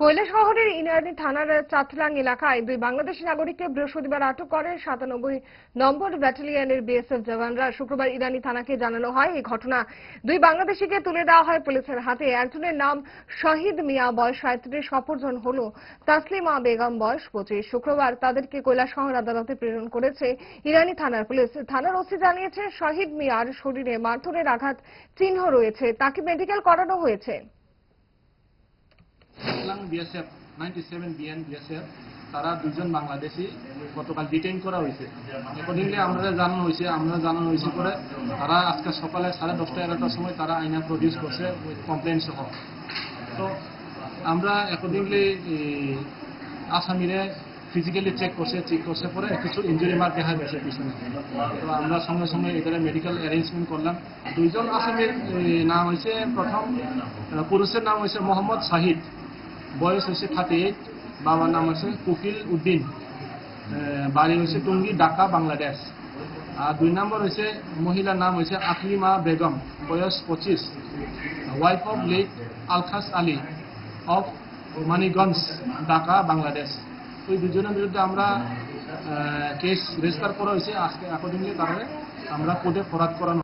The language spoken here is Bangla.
কৈলাসহরের ইনানি থানার চাতলাং এলাকায় দুই বাংলাদেশি নাগরিককে বৃহস্পতিবার আটক করে সাতানব্বই নম্বর ব্যাটালিয়নের বিএসএফ জওয়ানরা। শুক্রবার ইরানি থানাকে জানানো হয় এই ঘটনা। দুই বাংলাদেশিকে তুলে দেওয়া হয় পুলিশের হাতে। একজনের নাম শহীদ মিয়া, বয়স সাঁত্রিশ, অপরজন হল তাসলিমা বেগম, বয়স পঁচিশ। শুক্রবার তাদেরকে কৈলাসহর আদালতে প্রেরণ করেছে ইরানি থানার পুলিশ। থানার ওসি জানিয়েছে, শহীদ মিয়ার শরীরে মারধরের আঘাত চিহ্ন রয়েছে। তাকে মেডিকেল করানো হয়েছে। BSF ninety seven BN BSF তারা দুজন বাংলাদেশি গতকাল ডিটেইন করা হয়েছে। অ্যাকর্ডিংলি আমরা জানানো হয়েছে, আমরা জানানো হয়েছে করে তারা আজকে সকালে সাড়ে দশটা, এগারোটার সময় তারা আইনা প্রডিউস করছে কমপ্লেন সহ। তো আমরা অ্যাকর্ডিংলি আসামিরে ফিজিক্যালি চেক করছে চেক করছে পরে কিছু ইঞ্জুরি মার্ক দেখা গেছে পিছনে। তো আমরা সঙ্গে সঙ্গে এদের মেডিকেল অ্যারেঞ্জমেন্ট করলাম। দুইজন আসামির নাম হয়েছে প্রথম পুরুষের নাম হয়েছে মোহাম্মদ শাহিদ। বয়স হয়েছে থার্টি এইট, বাবার নাম হচ্ছে কুকিল উদ্দিন। বাড়ি হয়েছে টুঙ্গি, ঢাকা, বাংলাদেশ। আর দুই নম্বর হয়েছে, মহিলার নাম হয়েছে আকলিমা বেগম, বয়স পঁচিশ। Wife of late Alkhas Ali of Maniganj Dhaka, Bangladesh. ওই দুজনের বিরুদ্ধে আমরা কেস রেজিস্টার করা হয়েছে। আজকে অ্যাকর্ডিংলি তারা আমরা কোর্টে ফরাদ করানো